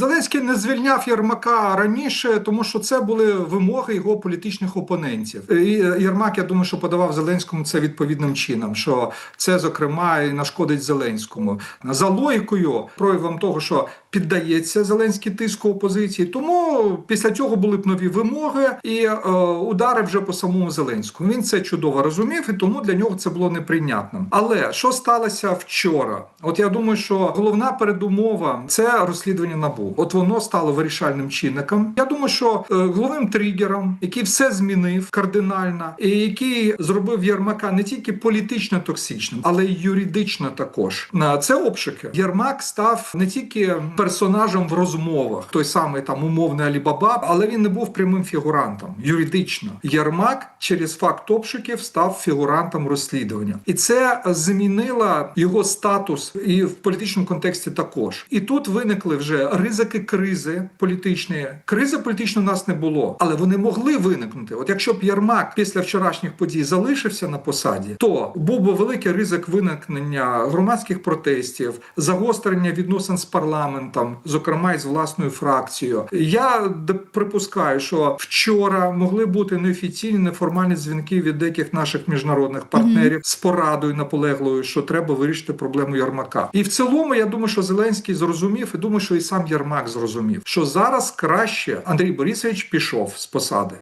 Зеленський не звільняв Єрмака раніше, тому що це були вимоги його політичних опонентів. І Єрмак, я думаю, що подавав Зеленському це відповідним чином, що це зокрема і нашкодить Зеленському за логікою, проявом того, що піддається Зеленський тиску опозиції. Тому після цього були б нові вимоги і е, удари вже по самому Зеленському. Він це чудово розумів, і тому для нього це було неприйнятним. Але що сталося вчора? От я думаю, що головна передумова це розслідування набу. От воно стало вирішальним чинником. Я думаю, що е, головним тригером, який все змінив кардинально, і який зробив Єрмака не тільки політично токсичним, але й юридично також. На це обшуки. Єрмак став не тільки персонажем в розмовах, той самий там умовний Алібаба, але він не був прямим фігурантом юридично. Єрмак через факт обшуків став фігурантом розслідування, і це змінило його статус і в політичному контексті також. І тут виникли вже ризики кризи політичної. Кризи політичної у нас не було, але вони могли виникнути. От якщо б Єрмак після вчорашніх подій залишився на посаді, то був би великий ризик виникнення громадських протестів, загострення відносин з парламентом, зокрема і з власною фракцією. Я припускаю, що вчора могли бути неофіційні неформальні дзвінки від деяких наших міжнародних партнерів з порадою наполеглою, що треба вирішити проблему Єрмака. І в цілому, я думаю, що Зеленський зрозумів, і думаю, що і сам Єрмак зрозумів, що зараз краще Андрій Борисович пішов з посади.